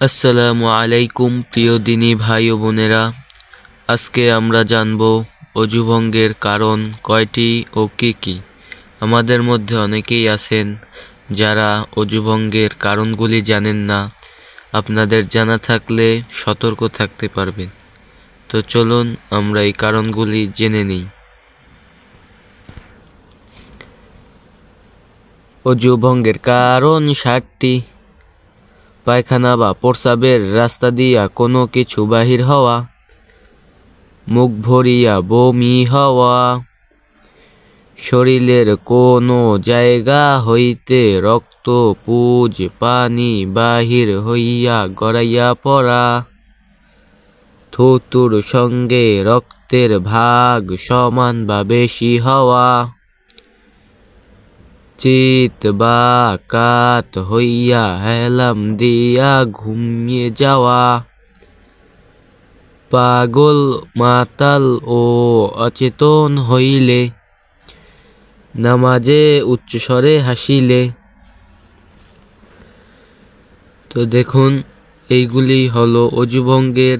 আসসালামু আলাইকুম, প্রিয় দিনী ভাই ও বোনেরা। আজকে আমরা জানব অজুভঙ্গের কারণ কয়টি ও কী কী। আমাদের মধ্যে অনেকেই আছেন যারা অজুভঙ্গের কারণগুলি জানেন না। আপনাদের জানা থাকলে সতর্ক থাকতে পারবেন। তো চলুন আমরা এই কারণগুলি জেনে নিই। অজুভঙ্গের কারণ ষাটটি পায়খানা বা প্রস্রাবের রাস্তা দিয়া কোনো কিছু বাহির হওয়া, মুখ ভরিয়া বমি হওয়া, শরীরের কোনো জায়গা হইতে রক্ত, পুজ, পানি বাহির হইয়া গড়াইয়া পড়া, থুতুর সঙ্গে রক্তের ভাগ সমান বা বেশি হওয়া চিত বা কাত হইয়া হেলাম দিয়া ঘুমিয়ে যাওয়া। পাগল মাতাল ও অচেতন হইলে, নামাজে উচ্চস্বরে হাসিলে। তো দেখুন, এইগুলি হলো অজুভঙ্গের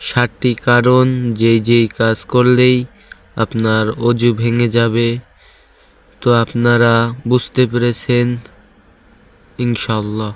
ষাটটি কারণ। যেই যেই কাজ করলেই আপনার অজু ভেঙে যাবে। তো আপনারা বুঝতে পেরেছেন ইনশাল্লাহ